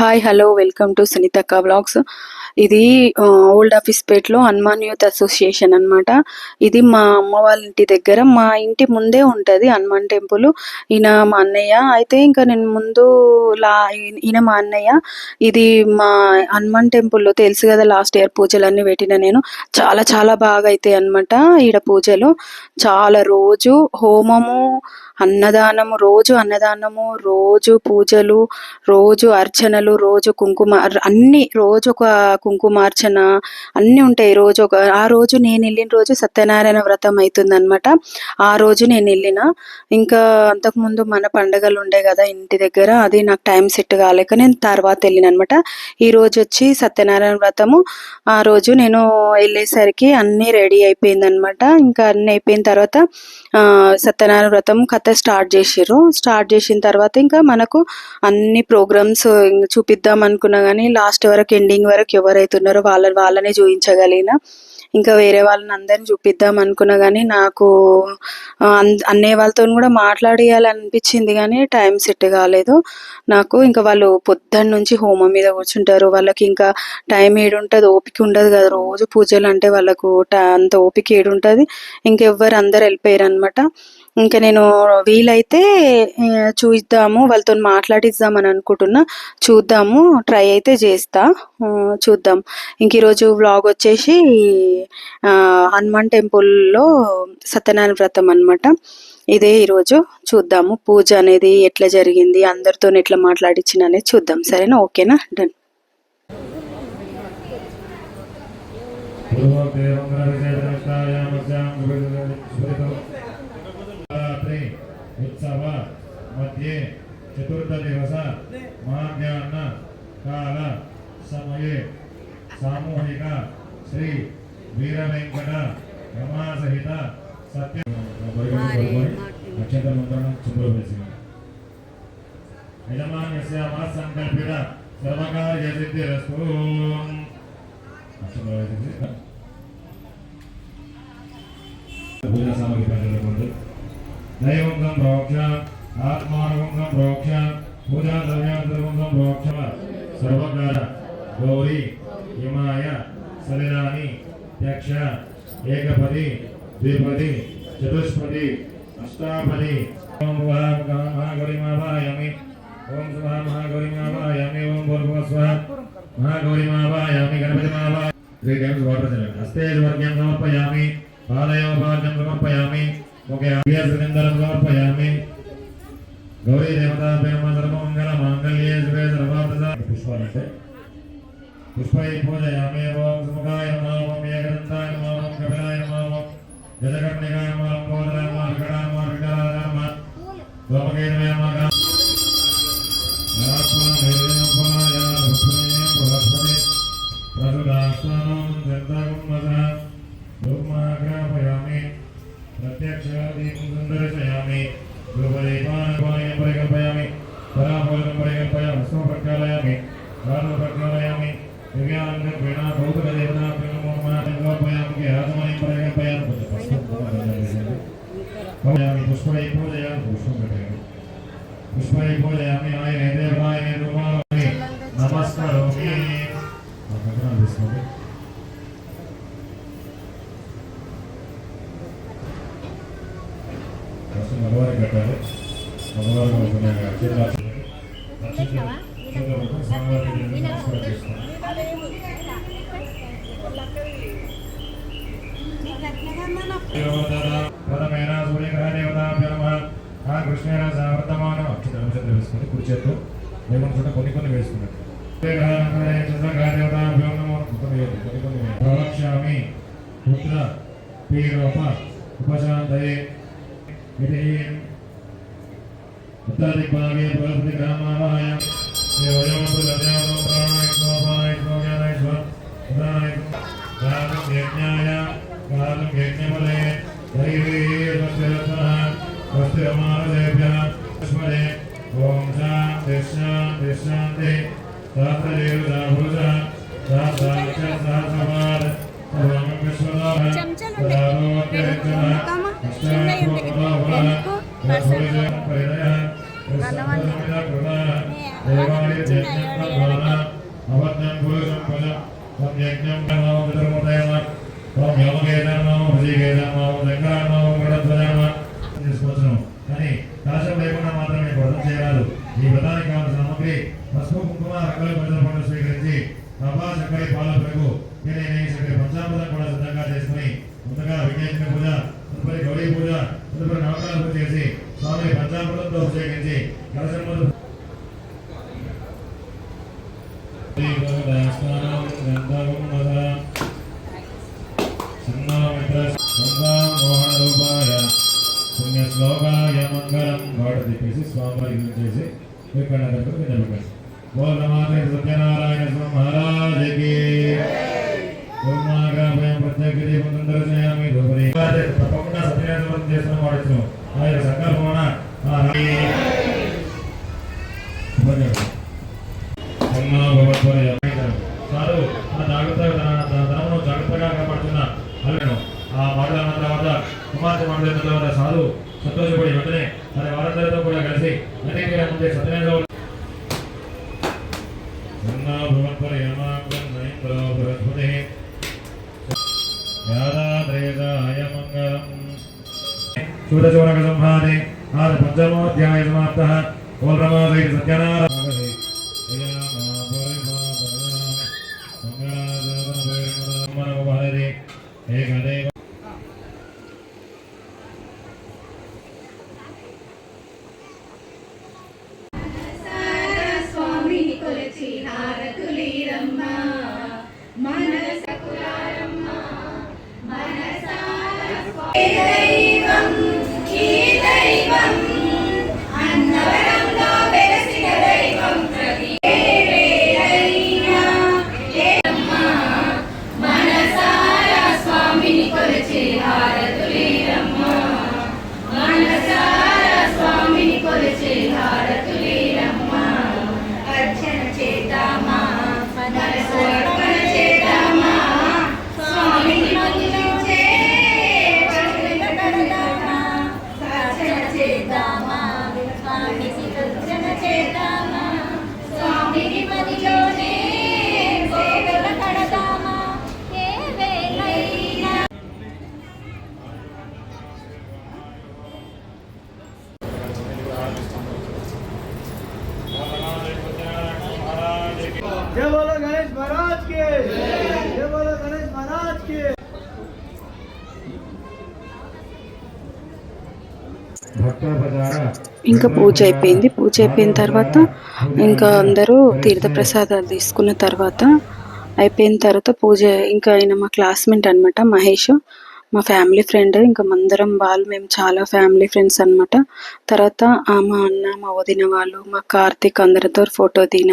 Hi hello welcome to ಸುನೀತಕ್ಕ blogs ఇది old office పేట్లో హనుమాన్ యూత్ అసోసియేషన్ అన్నమాట. ఇది మా అమ్మ వాళ్ళ ఇంటి దగ్గర. మా ఇంటి ముందే ఉంటుంది హనుమాన్ టెంపుల్. ఈయన మా అన్నయ్య. అయితే ఇంకా నేను ముందు లా ఈయన మా అన్నయ్య. ఇది మా హనుమాన్ టెంపుల్లో తెలుసు కదా లాస్ట్ ఇయర్ పూజలన్నీ పెట్టిన నేను. చాలా చాలా బాగా అవుతాయి అన్నమాట ఈడ పూజలు. చాలా రోజు హోమము అన్నదానము రోజు అన్నదానము రోజు పూజలు రోజు అర్చనలు రోజు కుంకుమ అన్ని రోజు ఒక కుంకుమార్చన అన్నీ ఉంటాయి రోజు ఒక ఆ రోజు నేను వెళ్ళిన రోజు సత్యనారాయణ వ్రతం అవుతుంది అనమాట ఆ రోజు నేను వెళ్ళిన. ఇంకా అంతకుముందు మన పండగలు ఉండే కదా ఇంటి దగ్గర అది నాకు టైం సెట్ కాలేక నేను తర్వాత వెళ్ళిన అనమాట ఈ రోజు వచ్చి సత్యనారాయణ వ్రతము. ఆ రోజు నేను వెళ్ళేసరికి అన్నీ రెడీ అయిపోయింది అనమాట ఇంకా అన్నీ అయిపోయిన తర్వాత సత్యనారాయణ వ్రతం కథ స్టార్ట్ చేసిర్రు. స్టార్ట్ చేసిన తర్వాత ఇంకా మనకు అన్ని ప్రోగ్రామ్స్ చూపిద్దాం అనుకున్నా కానీ లాస్ట్ వరకు ఎండింగ్ వరకు ఎవరైతే ఉన్నారో వాళ్ళ వాళ్ళనే చూపించగలిగిన. ఇంకా వేరే వాళ్ళని అందరిని చూపిద్దాం అనుకున్నా కానీ నాకు అన్నే అన్- అన్నయ్య వాళ్ళతో కూడా మాట్లాడేయాలనిపించింది కానీ టైం సెట్ కాలేదు. నాకు ఇంకా వాళ్ళు పొద్దున్న నుంచి హోమం మీద కూర్చుంటారు. వాళ్ళకి ఇంకా టైం ఏడుంటుంది ఓపిక ఉండదు కదా. రోజు పూజలు అంటే వాళ్ళకు అంత ఓపిక ఏడుంటుంది. ఇంకెవ్వరు అందరు వెళ్ళిపోయారు అనమాట ఇంకా నేను వీలైతే చూద్దాము వాళ్ళతో మాట్లాడిద్దామని అనుకుంటున్నా. చూద్దాము ట్రై అయితే చేస్తా. చూ చూద్దాం. ఇంక ఈరోజు వ్లాగ్ వచ్చేసి హనుమాన్ టెంపుల్లో సత్యనారాయణ వ్రతం అనమాట ఇదే ఈరోజు చూద్దాము. పూజ అనేది ఎట్లా జరిగింది అందరితో ఎట్లా మాట్లాడించిన అనేది చూద్దాం. సరేనా? ఓకేనా? డన్. చతుర్థ దివస కాల సమయే సామూహిక శ్రీ వీర వెంకట ಸತ್ಯ నక్షత్ర మంత్రాన్ని శుభ్రపరిచింది పూజా సామగ్రి ప్రజలకు దైవంగం ప్రోక్ష సర్వకార గౌరీ హిమాయ సలిలాని యక్ష ఏకపది ద్విపది చతుష్పది అష్టాపది ఓం మహాగౌరిమావాయామి ఓం స్వహ మహాగౌరిమావాయామి ఓం భూర్భువ స్వహ మహాగౌరిమావాయామి గణపతి మావా త్రీ టైమ్స్ వాటర్ చల్లండి హస్తే వర్గ్యం సమర్పయామి పాదయోపాద్యం సమర్పయామి ముఖే అభ్యసృందరం సమర్పయామి గౌరీ దేవతాభ్యమ సర్వమంగళ మాంగళ్యే శివే సర్వార్థ పుష్పాలంటే పుష్పై పూజయామి ఓం సుముఖాయ నమః ఓం ఏకదంతాయ నమః ఓం ఆత్మని పరికల్పయామి పూజయామి పుష్పై పూజయామి పుష్పం పెట్టాలి పుష్పై పూజయామి ఆయన దేవాయ రూపామి నమస్కారోమి ఆ కంకణాలు తీసుకోండి ఫస్ట్ మగవారికి కట్టాలి మగవారికి అనుకునే అక్షరాలు నక్షత్రం నక్షత్రం స్వామివారికి నమస్కారం చేసుకోండి పరమేణ సూర్యగ్రహ దేవతాభ్య నమః ఆ కృష్ణేన వేసుకుని కుడి కొన్ని కొన్ని వేసుకున్నాడు నమో కొన్ని కొన్ని ప్రవక్ష్యామి పుత్ర పీరోప ఉపశాంతయే ఇది ప్రాణాయ कालज्ञमले हरिवे तस्यरत्नः तस्य रमादेभ्यः स्मरे ॐ शान्ति शान्ति शान्ति तात्रदेव दाभुजः साक्षात्साक्षात्साक्षात् सर्वं विश्वदाः सदारोग्यहितः अष्टाभुवः यथोजः परिणयः यस्सन्नमिदः कृतः देवादित्यज्ञः भवनः अवज्ञं पुरुषं फलं यज्ञं कर्मोदयः ఓం వ్యోమకేదానమాము హృదయకేదానమాము దంగానమాము గడధ్వజామ చేసుకోవచ్చును కానీ కలశం లేకుండా మాత్రమే వ్రతం చేయాలి ఈ వ్రతానికి కావాల్సిన సామగ్రి పసుపు కుంకుమ రకాల పంచల పండుగ స్వీకరించి రవ్వ చక్కర పాల పెరుగు చక్కర పంచామృతం కూడా సిద్ధంగా చేసుకుని ముందుగా విఘ్నేశ్వర పూజ తదుపరి గౌరీ పూజ తదుపరి నవకాల పూజ చేసి స్వామి పంచామృతంతో ఉపయోగించి కలశం ముందు పుణ్యశ్లోకాయ మంగళం గోడ తిప్పేసి స్వామి చేసి ఇక్కడ విన్నపకండి బోల్ నమాతే సత్యనారాయణ స్వామి మహారాజకి తప్పకుండా సత్యనారాయణ చేసిన వాడు ఆయన సంకల్పమన వారందరితో కూడా కలిసి సత్యనారాయణ చూడచూడక సంహారే పంచమోధ్యాయ సమాప్త సత్యనారాయణ ఏకదేవ जय बोलो गणेश महाराज के जय बोलो गणेश महाराज के ఇంకా పూజ అయిపోయింది పూజ అయిపోయిన తర్వాత ఇంకా అందరూ తీర్థప్రసాదాలు తీసుకున్న తర్వాత అయిపోయిన తర్వాత పూజ ఇంకా ఆయన మా క్లాస్మేట్ అనమాట మహేష్ మా ఫ్యామిలీ ఫ్రెండ్ ఇంకా మందరం వాళ్ళు మేము చాలా ఫ్యామిలీ ఫ్రెండ్స్ అన్నమాట తర్వాత ఆ మా అన్న మా వదిన వాళ్ళు మా కార్తీక్ అందరితో ఫోటో దిగిన